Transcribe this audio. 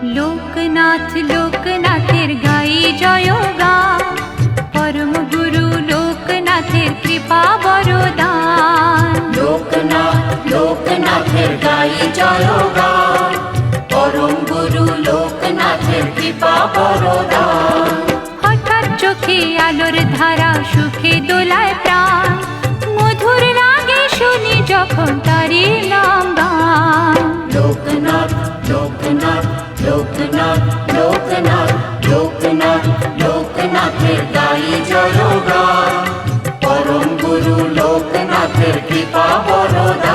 লোকনাথ লোকনাথের গাই জয় গান পরম গুরু লোকনাথের কৃপা বরদান লোকনাথ লোকনাথের গাই জয় গান পরম গুরু লোকনাথের কৃপা বরদান হঠাৎ চোখে আলোর ধারা সুখে দোলায় প্রাণ। মধুর লাগে শুনি যখন তারি নাম लोकनाथ लोकनाथ लोकनाथ लोकनाथ लोकनाथ फिर गाई चलोगा परम गुरु लोकनाथ फिर कृपा बरोदा